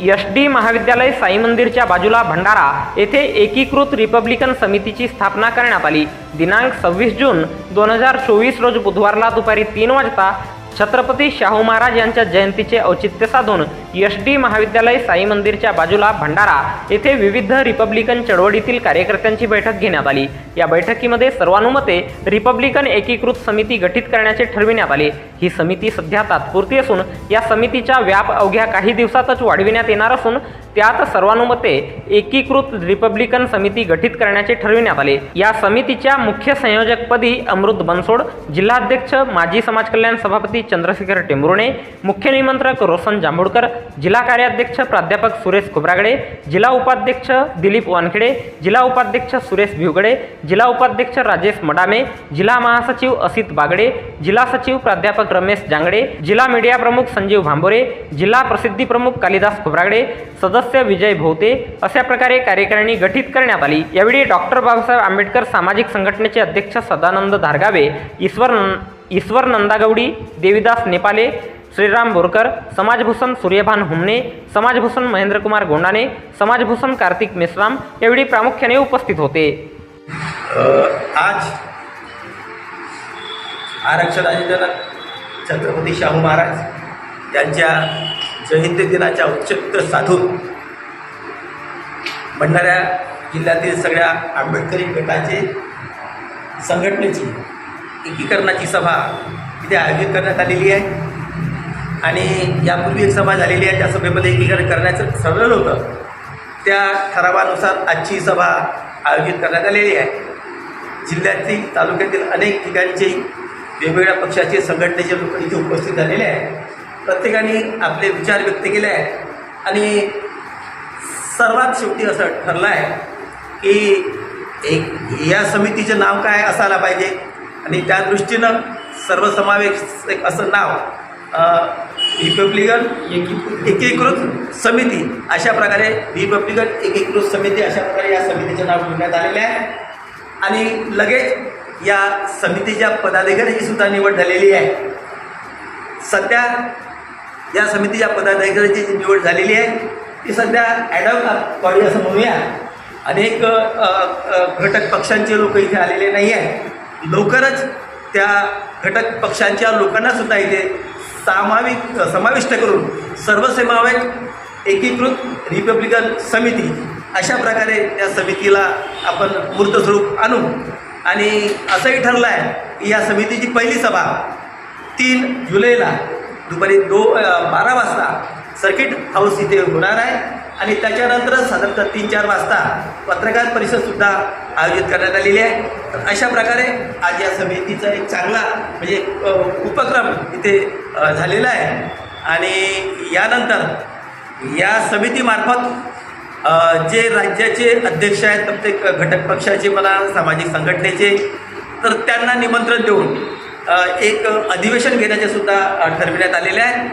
S D महाविद्यालय साई मंदिरच्या बाजूला भंडारा येथे एकीकृत रिपब्लिकन समितीची स्थापना करण्यात आली. दिनांक सव्वीस जून दोन हजार चोवीस रोज बुधवारला दुपारी तीन वाजता छत्रपती शाहू महाराज यांच्या जयंतीचे औचित्य साधून एस डी महाविद्यालय साई मंदिरच्या बाजूला भंडारा येथे विविध रिपब्लिकन चळवळीतील कार्यकर्त्यांची बैठक घेण्यात आली. या बैठकीमध्ये सर्वानुमते रिपब्लिकन एकीकृत समिती गठीत करण्याचे ठरविण्यात आले. ही समिती सध्या तात्पुरती असून या समितीचा व्याप अवघ्या काही दिवसातच वाढविण्यात येणार असून त्यात सर्वानुमते एकीकृत रिपब्लिकन समिती गठीत करण्याचे ठरविण्यात आले. या समितीच्या मुख्य संयोजकपदी अमृत बनसोड जिल्हाध्यक्ष माजी समाज कल्याण सभापती चंद्रशेखर टेंभुर्णे मुख्य निमंत्रक रोशन जांभूळकर जिल्हा कार्याध्यक्ष प्राध्यापक सुरेश खोब्रागडे जिल्हा उपाध्यक्ष दिलीप वानखेडे जिल्हा उपाध्यक्ष सुरेश भिवगडे जिल्हा उपाध्यक्ष राजेश मडामे जिल्हा महासचिव असित बागडे जिल्हा सचिव प्राध्यापक रमेश जांगडे जिल्हा मीडिया प्रमुख संजीव भांबोरे जिल्हा प्रसिद्धी प्रमुख कालिदास खोब्रागडे सदस्य विजय भोवते अशा प्रकारे कार्यकारिणी गठीत करण्यात आली. यावेळी डॉक्टर बाबासाहेब आंबेडकर सामाजिक संघटनेचे अध्यक्ष सदानंद धारगावे ईश्वर ईश्वर नंदागौडी देविदास नेपाले श्रीराम बोरकर समाजभूषण सूर्यभान हुमणे समाजभूषण महेंद्रकुमार गोंडाने समाजभूषण कार्तिक मेश्राम यावेळी प्रामुख्याने उपस्थित होते. आज आरक्षणाचे जनक छत्रपती शाहू महाराज यांच्या जयंती दिनाच्या औचित्य साधून भंडाऱ्या जिल्ह्यातील सगळ्या आंबेडकरी गटाचे संघटनेची एकीकरणाची सभा इथे आयोजित करण्यात आलेली आहे. आणि यापूर्वी एक सभा झालेली आहे त्या सभेमध्ये एकीकरण करण्याचं ठरलेलं होतं. त्या ठरावानुसार आजची सभा आयोजित करण्यात आलेली आहे. जिल्ह्यातील तालुक्यातील अनेक ठिकाणचे वेगवेगळ्या पक्षाचे संघटनेचे लोक इथे उपस्थित झालेले आहेत. प्रत्येकाने आपले विचार व्यक्त केले आहेत. आणि सर्वात शेवटी असं ठरलं आहे की एक या समितीचं नाव काय असायला पाहिजे? आणि त्या दृष्टीनं सर्वसमावेश एक असं नाव रिपब्लिकन एकीकृत समिती अशा प्रकारे रिपब्लिकन एकीकृत समिती अशा प्रकारे या समितीचं नाव ठेवण्यात आलेलं आहे. आणि लगेच या समितीच्या पदाधिकाऱ्याची सुद्धा निवड झालेली आहे. सध्या या समितीच्या पदाधिकाऱ्याची जी निवड झालेली आहे ती सध्या ॲडॉक बॉडी असं म्हणूया. अनेक घटक पक्षांचे लोक इथे आलेले नाही आहेत लवकरच त्या घटक पक्षांच्या लोकांनासुद्धा इथे सामाविक समाविष्ट करून सर्वसमावेश एकीकृत रिपब्लिकन समिती. अशा प्रकारे त्या समितीला आपण मूर्त स्वरूप आणू. आणि असंही ठरलं आहे की या समितीची पहिली सभा तीन जुलैला दुपारी दो बारा वाजता सर्किट हाऊस इथे होणार आहे. आणि त्याच्यानंतरच साधारणतः तीन चार वाजता पत्रकार परिषदसुद्धा आयोजित करण्यात आलेली आहे. तर अशा प्रकारे आज या समितीचा एक चांगला म्हणजे उपक्रम इथे झालेला आहे. आणि यानंतर या समितीमार्फत जे राज्याचे अध्यक्ष आहेत प्रत्येक घटक पक्षाचे मला सामाजिक संघटनेचे तर त्यांना निमंत्रण देऊन एक अधिवेशन घेण्याचे सुद्धा ठरविण्यात आलेले आहे.